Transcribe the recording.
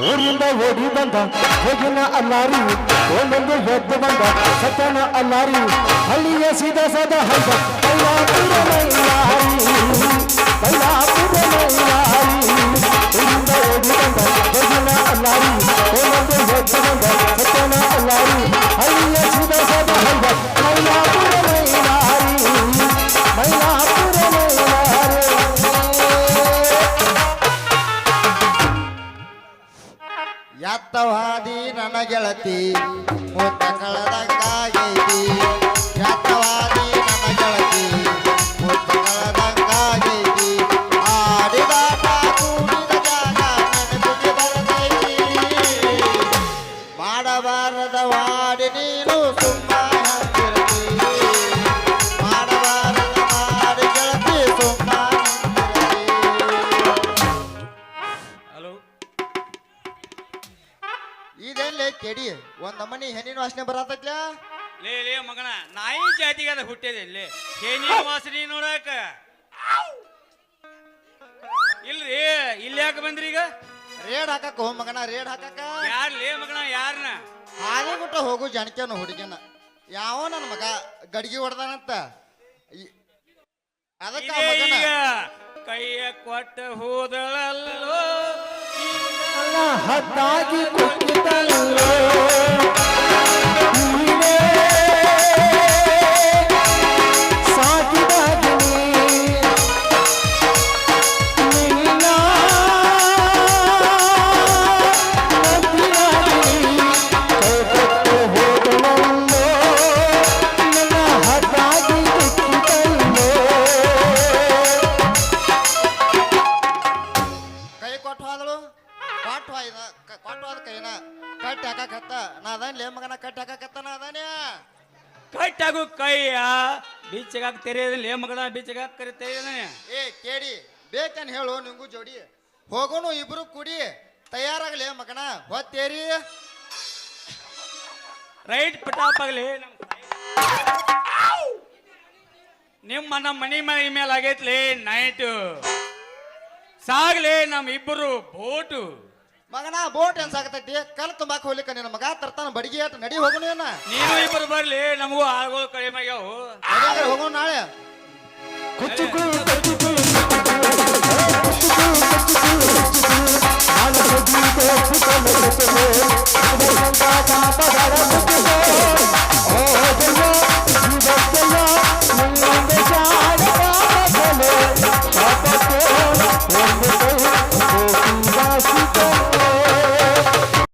ಊರಿಂದ ಓಡಿ ಬಂದ ಹೋಗಿನ ಅಲ್ಲಾರಿ ಒಂದೊಂದು ಎದ್ದು ಬಂದ ಸತ್ಯನ ಅಲ್ಲಾರಿ ಹಳ್ಳಿಯ ಸೀದಾ ಸದಾ ಹೈದ ಬೈಲಾಪುರ ಮೈಲಾರಿ ಬೈಲಾಪುರ ಮೈಲಾರಿ ಊರಿಂದ ಓಡಿ ಬಂದ ಹೋಗಿನ ಅಲ್ಲಾರಿ ಒಂದೊಂದು ಎದ್ದು ಬಂದ ಎತ್ತವಾದಿ ನನ್ನ ಗೆಳತಿ ಮುತ್ತ ಕಳೆದಂಗಾಗೈತಿ ಎತ್ತವಾದಿ ನನ್ನ ಗೆಳತಿ ಮುತ್ತ ಕಳೆದಂಗಾಗೈತಿ ಆಡಿದಾಟ ಜಾಗ ನೆನಪಿಗೆ ಬರತೈತಿ ಮಾಡಬಾರದ ವಾಡಿ ಇದೇನ್ಲೇ ಕೆಡಿ ಒಂದ್ ನಮನಿ ಹೆಣ್ಣಿನ ವಾಸನೆ ಬರತೈತ್ಲ? ಲೇ ಲೇ ಮಗನ ನಾಯಿ ಜಾತಿಗೆ ಅದ ಹುಟ್ಟಿದೆ ಇಲ್ಲಿ ಹೆಣ್ಣಿನ ವಾಸನೆ ನೋಡಾಕ. ಇಲ್ರಿ ಇಲ್ಲಿ ಯಾಕೆ ಬಂದ್ರಿ ಈಗ? ರೇಡ್ ಹಾಕಕ್ಕ ಹೋ ಮಗನ ರೇಡ್ ಹಾಕಕ್ಕ. ಯಾರ್ ಲೇ ಮಗನ ಯಾರನ? ಹಾಗೆ ಬಿಟ್ಟು ಹೋಗು ಜಾಣಕ್ಯನು ಹುಡುಗನ. ಯಾವ ನನ್ನ ಮಗ ಗಡಿಗೆ ಹೊಡೆದಾನಂತ. ಅದಕ್ಕೆ ಈಗ ಕೈಯ ಕೊಟ್ಟ ಹೋದಳಲ್ಲೋ ನನ್ನ ಹದ್ದಾಗಿ ಹಾಕಕತ್ತ ನಾ ಅದಾನ್ ಲೇ ಮಗನ ಕಟ್ಟಿ ಹಾಕಕತ್ತ ನಾ ಅದಾನ್ಯ? ಕಟ್ಟಾಗು ಕೈಯ ಬೀಚಗಾಕ ತೆರೆಯದಿಲ್ಲ ಲೇ ಮಗನ ಬೀಚಗಾಕ ಕರೆ ತೆರೆಯದಾನೆ ಏ ಕೇಡಿ ಬೇಕನ್ ಹೇಳು ನಿಂಗೂ ಜೋಡಿ. ಹೋಗೋನು ಇಬ್ರು ಕುಡಿ ತಯಾರಾಗಲೇ ಮಗನ. ಹೊತ್ತೇರಿ. ರೈಟ್ ಪಿಟಾಪ್ ಆಗಲಿ ನಿಮ್ಮ ನಮ್ಮ ಮನಿ ಮನೆ ಮೇಲೆ ಆಗೈತ್ಲಿ ನೈಟು. ಸಾಗ್ಲಿ ನಮ್ಮ ಇಬ್ಬರು ಬೋಟು. ಮಗನ ಬೋಟ್ ಏನ್ ಸಾಕತೈತಿ ಕಲ್ ತುಂಬಾಕ್ ಹೋಗ್ಲಿಕ್ಕ ನಿನ್ನ ಮಗ ತರ್ತಾನ ಬಡಿಗೆ ಆಟ ನಡಿ ಹೋಗೋಣ ಏನ ನೀನು ಇಬ್ಬರು ಬರ್ಲಿ ನಮಗೂ ಆಳ್ಗಳು ಕಡಿಮೆ ಆಗ್ಯಾವು. ಹೋಗೋಣ ನಾಳೆ. ಕುಚ್ಚುಕು